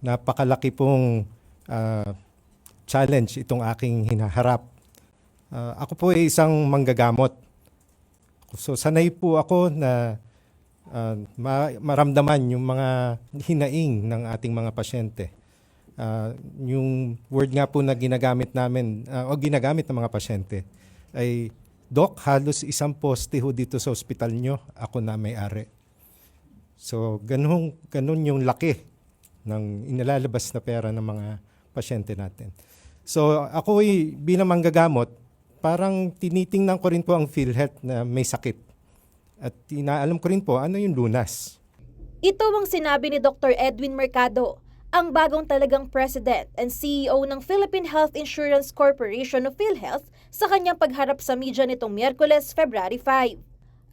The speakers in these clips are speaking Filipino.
napakalaki pong ah, challenge itong aking hinaharap. Ah, ako po ay isang manggagamot. So sanay po ako na ah, ma- maramdaman yung mga hinaing ng ating mga pasyente. Ah, yung word nga po na ginagamit namin ah, o ginagamit ng mga pasyente ay Doc, halos isang poste ho dito sa ospital nyo, ako na may-ari. So, ganun, ganun yung laki ng inilalabas na pera ng mga pasyente natin. So, ako ay bilang manggagamot, parang tinitingnan ko rin po ang PhilHealth na may sakit. At inaalam ko rin po ano yung lunas. Ito ang sinabi ni Dr. Edwin Mercado, ang bagong talagang President and CEO ng Philippine Health Insurance Corporation of PhilHealth sa kanyang pagharap sa media nitong Miyerkules, February 5.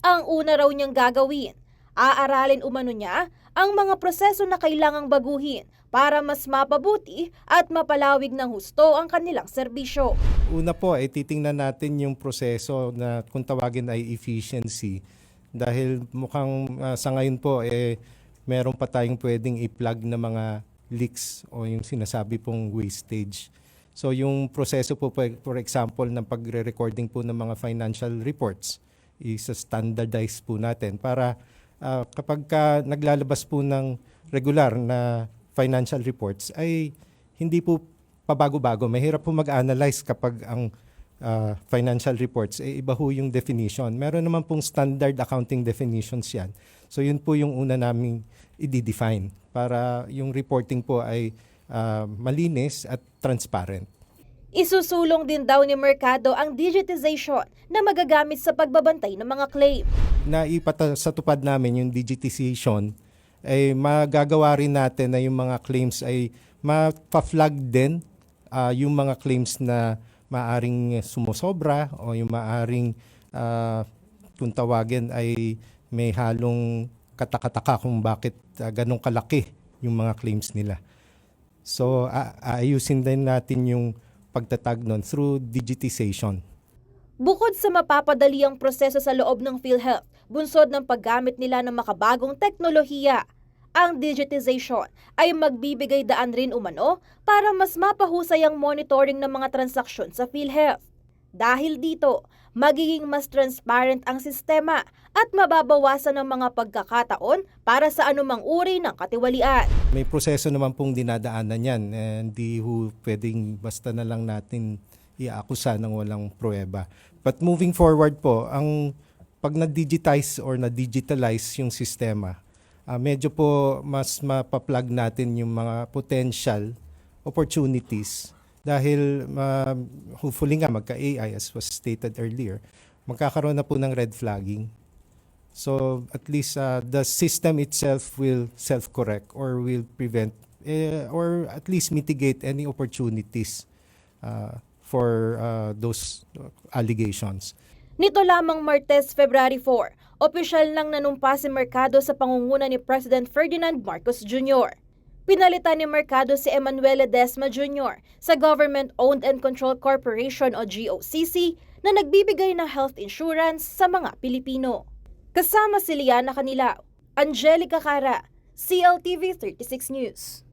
Ang una raw niyang gagawin, aaralin umano niya ang mga proseso na kailangang baguhin para mas mapabuti at mapalawig ng husto ang kanilang serbisyo. Una po ay titingnan natin yung proseso na kung tawagin ay efficiency dahil mukhang ah, sa ngayon po eh meron pa tayong pwedeng i-plug na mga leaks o yung sinasabi pong wastage. So yung proseso po for example ng pagre-recording po ng mga financial reports is standardize po natin para ah, kapag ka naglalabas po ng regular na financial reports ay hindi po pabago-bago. Mahirap po mag-analyze kapag ang ah, financial reports, eh, iba ho yung definition. Meron naman pong standard accounting definitions yan. So yun po yung una naming i-define para yung reporting po ay ah, malinis at transparent. Isusulong din daw ni Mercado ang digitization na magagamit sa pagbabantay ng mga claim. naipata sa tupad namin yung digitization, ay magagawa rin natin na yung mga claims ay mapa-flag din ah, yung mga claims na maaring sumusobra o yung maaring ah, kung tawagin ay may halong katakataka kung bakit ah, ganong kalaki yung mga claims nila. So, aayusin din natin yung pagtatag nun through digitization. Bukod sa mapapadali ang proseso sa loob ng PhilHealth, bunsod ng paggamit nila ng makabagong teknolohiya, ang digitization ay magbibigay daan rin umano para mas mapahusay ang monitoring ng mga transaksyon sa PhilHealth. Dahil dito, magiging mas transparent ang sistema at mababawasan ang mga pagkakataon para sa anumang uri ng katiwalian. May proseso naman pong dinadaanan yan. Hindi ho pwedeng basta na lang natin iaakusa ng walang pruweba. But moving forward po, ang pag na-digitize or na-digitalize yung sistema, ah, medyo po mas mapaplug natin yung mga potential opportunities dahil ah, hopefully nga magka-AI as was stated earlier, magkakaroon na po ng red flagging. So at least uh, the system itself will self-correct or will prevent eh, or at least mitigate any opportunities uh, for uh, those allegations. Nito lamang Martes, February 4, opisyal nang nanumpa si Mercado sa pangunguna ni President Ferdinand Marcos Jr. Pinalitan ni Mercado si Emmanuel Ledesma Jr. sa Government-Owned and Controlled Corporation o GOCC na nagbibigay ng health insurance sa mga Pilipino. Kasama si Liana Canilao, Angelica Cara, CLTV 36 News.